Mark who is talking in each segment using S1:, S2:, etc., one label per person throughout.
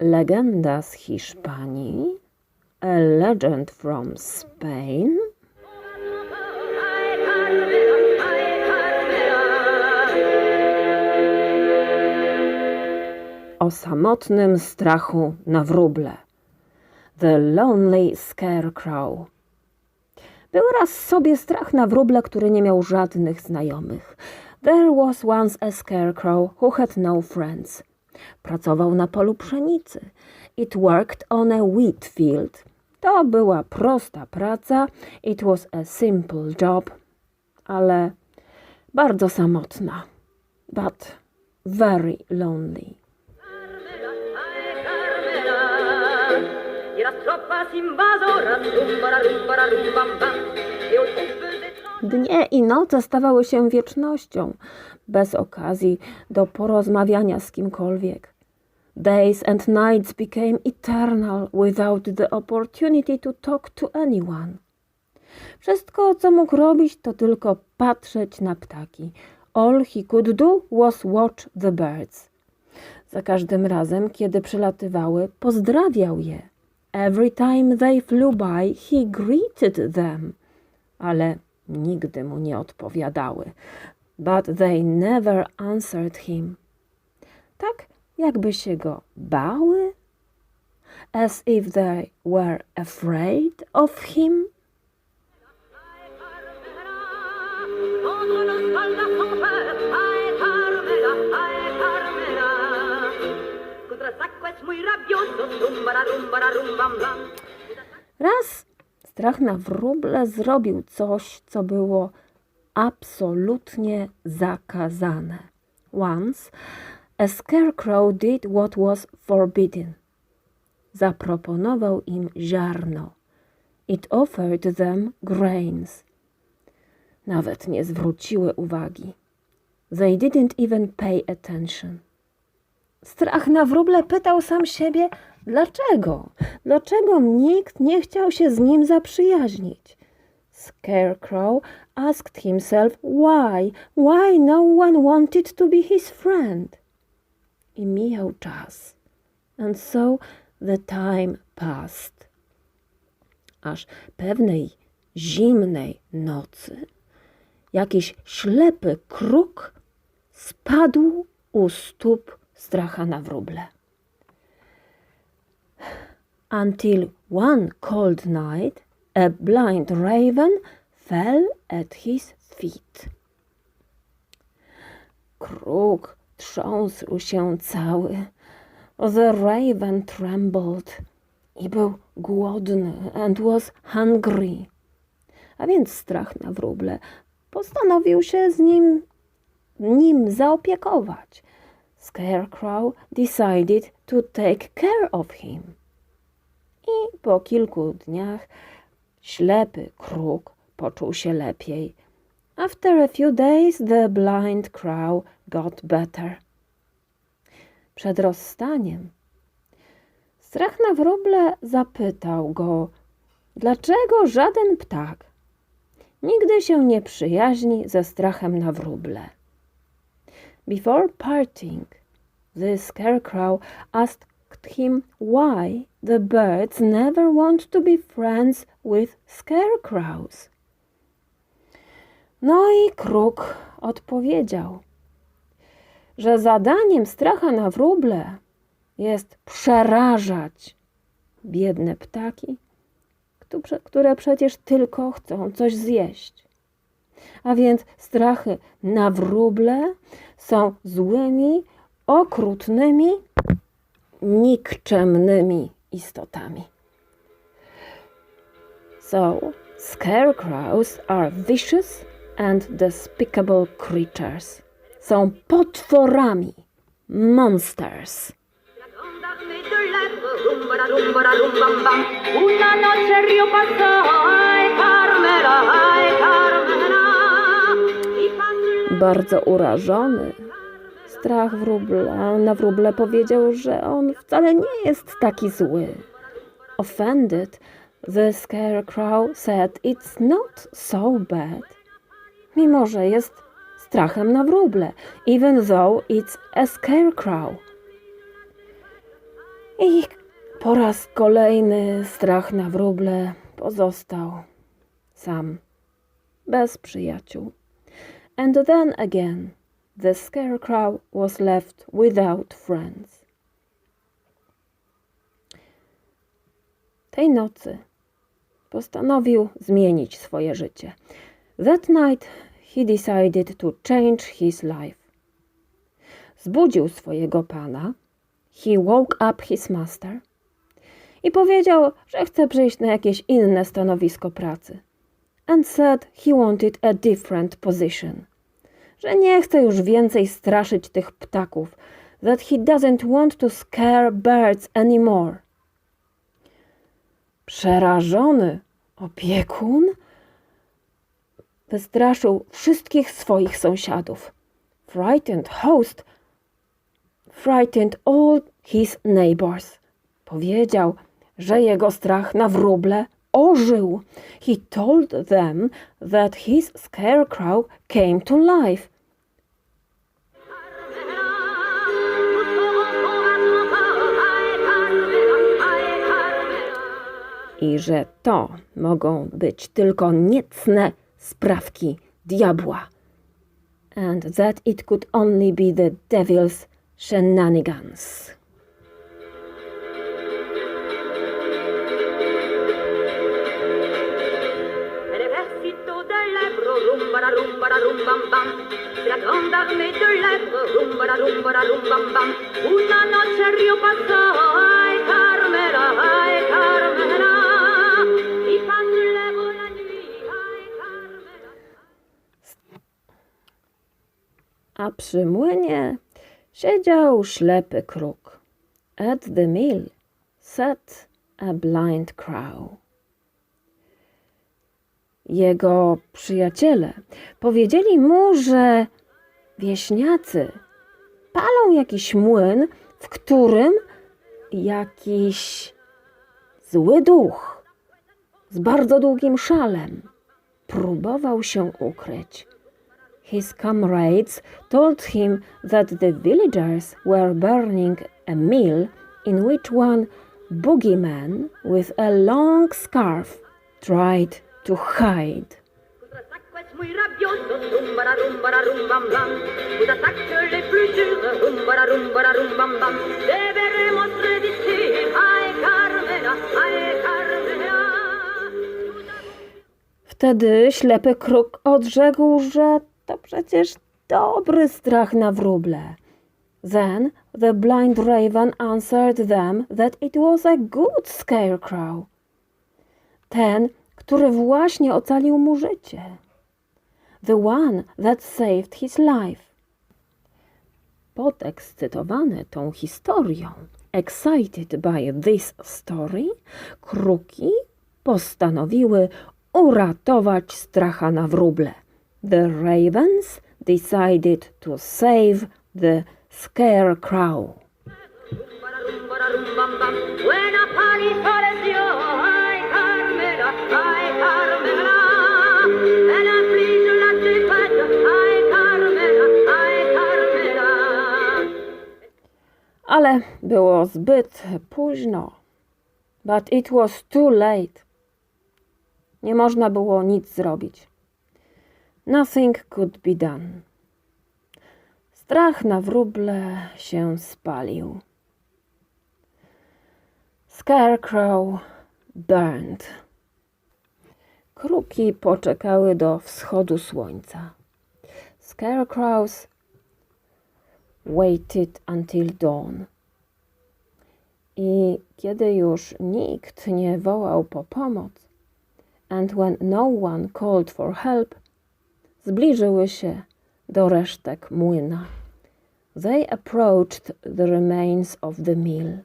S1: Legenda z Hiszpanii. A legend from Spain. O samotnym strachu na wróble. The Lonely Scarecrow. Był raz sobie strach na wróble, który nie miał żadnych znajomych. There was once a scarecrow who had no friends. Pracował na polu pszenicy. It worked on a wheat field. To była prosta praca. It was a simple job, ale bardzo samotna. But very lonely.
S2: Y las tropas invasoras rumba rumba rumbam bam de
S1: Dnie i noce stawały się wiecznością, bez okazji do porozmawiania z kimkolwiek. Days and nights became eternal without the opportunity to talk to anyone. Wszystko, co mógł robić, to tylko patrzeć na ptaki. All he could do was watch the birds. Za każdym razem, kiedy przylatywały, pozdrawiał je. Every time they flew by, he greeted them. Ale nigdy mu nie odpowiadały. But they never answered him. Tak, jakby się go bały? As if they were afraid of him? Raz strach na wróble zrobił coś, co było absolutnie zakazane. Once a scarecrow did what was forbidden. Zaproponował im ziarno. It offered them grains. Nawet nie zwróciły uwagi. They didn't even pay attention. Strach na wróble pytał sam siebie, dlaczego? Dlaczego nikt nie chciał się z nim zaprzyjaźnić? Scarecrow asked himself why, why no one wanted to be his friend. I mijał czas. And so the time passed. Aż pewnej zimnej nocy jakiś ślepy kruk spadł u stóp stracha na wróble. Until one cold night a blind raven fell at his feet. Kruk trząsł się cały. The raven trembled i był głodny and was hungry. A więc strach na wróble postanowił się z nim, nim zaopiekować. Scarecrow decided to take care of him. I po kilku dniach ślepy kruk poczuł się lepiej. After a few days the blind crow got better. Przed rozstaniem strach na wróble zapytał go, dlaczego żaden ptak nigdy się nie przyjaźni ze strachem na wróble. Before parting, the scarecrow asked him why the birds never want to be friends with scarecrows. No i kruk odpowiedział, że zadaniem stracha na wróble jest przerażać biedne ptaki, któ- które przecież tylko chcą coś zjeść. A więc strachy na wróble są złymi, okrutnymi, nikczemnymi istotami. So, scarecrows are vicious and despicable creatures. Są potworami, monsters. Bardzo urażony, strach wróble, na wróble powiedział, że on wcale nie jest taki zły. Offended, the scarecrow said it's not so bad. Mimo, że jest strachem na wróble, even though it's a scarecrow. I po raz kolejny strach na wróble pozostał sam, bez przyjaciół. And then again, the scarecrow was left without friends. Tej nocy postanowił zmienić swoje życie. That night he decided to change his life. Zbudził swojego pana. He woke up his master i powiedział, że chce przejść na jakieś inne stanowisko pracy. And said he wanted a different position. Że nie chce już więcej straszyć tych ptaków. That he doesn't want to scare birds anymore. Przerażony opiekun wystraszył wszystkich swoich sąsiadów. Frightened host frightened all his neighbors. Powiedział, że jego strach na wróble ożył. He told them that his scarecrow came to life. I że to mogą być tylko niecne sprawki diabła. And that it could only be the devil's shenanigans.
S2: Lèvres, rumbara rumbara rumbam bam. C'est la grande armée de lèvres, rumbara rumbara rumbam bam. Una noche río pasó, ay Carmela, ay Carmela. Y ay Carmela.
S1: A przy młynie siedział ślepy kruk. At the mill sat a blind crow. Jego przyjaciele powiedzieli mu, że wieśniacy palą jakiś młyn, w którym jakiś zły duch z bardzo długim szalem próbował się ukryć. His comrades told him that the villagers were burning a mill in which one boogeyman with a long scarf tried to hide. Wtedy ślepy kruk odrzekł, że to przecież dobry strach na wróble. Then the blind raven answered them that it was a good scarecrow. Ten, który właśnie ocalił mu życie. The one that saved his life. Podekscytowany tą historią, excited by this story, kruki postanowiły uratować stracha na wróble. The ravens decided to save the scarecrow. Było zbyt późno. But it was too late. Nie można było nic zrobić. Nothing could be done. Strach na wróble się spalił. Scarecrow burned. Kruki poczekały do wschodu słońca. Scarecrows waited until dawn. I kiedy już nikt nie wołał po pomoc, and when no one called for help, zbliżyły się do resztek młyna. They approached the remains of the mill.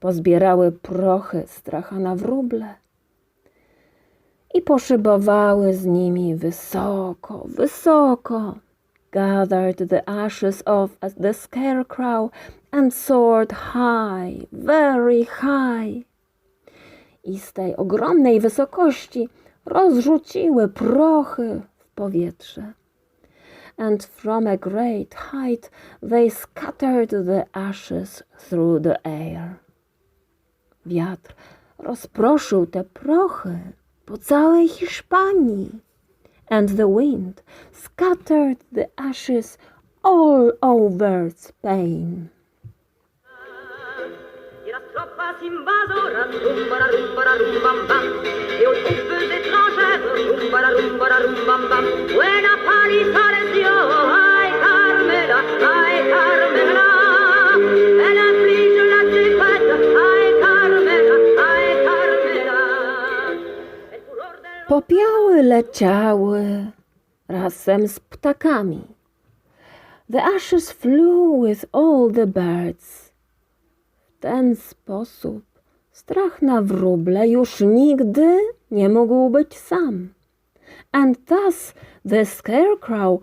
S1: Pozbierały prochy stracha na wróble i poszybowały z nimi wysoko, wysoko. Gathered the ashes of the scarecrow and soared high, very high. I z tej ogromnej wysokości rozrzuciły prochy w powietrze. And from a great height they scattered the ashes through the air. Wiatr rozproszył te prochy po całej Hiszpanii. And the wind scattered the ashes all over Spain. Popioły leciały razem z ptakami. The ashes flew with all the birds. W ten sposób strach na wróble już nigdy nie mógł być sam. And thus the scarecrow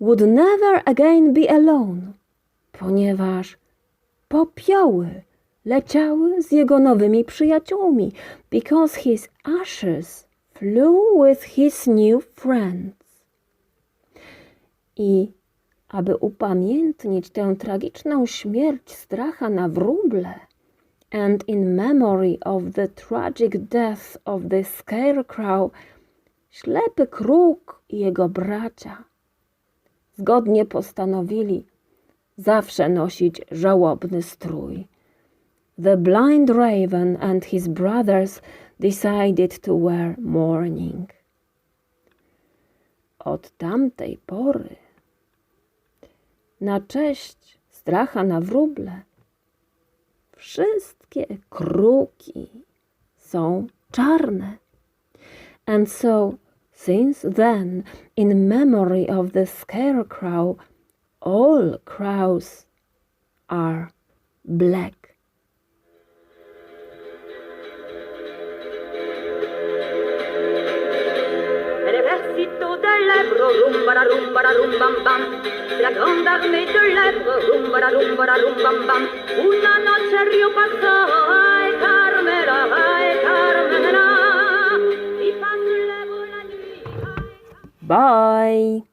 S1: would never again be alone, ponieważ popioły leciały z jego nowymi przyjaciółmi, because his ashes flew with his new friends. I aby upamiętnić tę tragiczną śmierć stracha na wróble, and in memory of the tragic death of the scarecrow, ślepy kruk i jego bracia zgodnie postanowili zawsze nosić żałobny strój. The blind raven and his brothers decided to wear mourning. Od tamtej pory, na cześć stracha na wróble, wszystkie kruki są czarne. And so, since then, in memory of the scarecrow, all crows are black.
S2: Lèvres, rumba la rum bam bam. La grande armée de lèvres, rumba la rum bam bam. Una noche rio passò, ay Carmela, ay Carmela. Passe la nuit,
S1: Bye!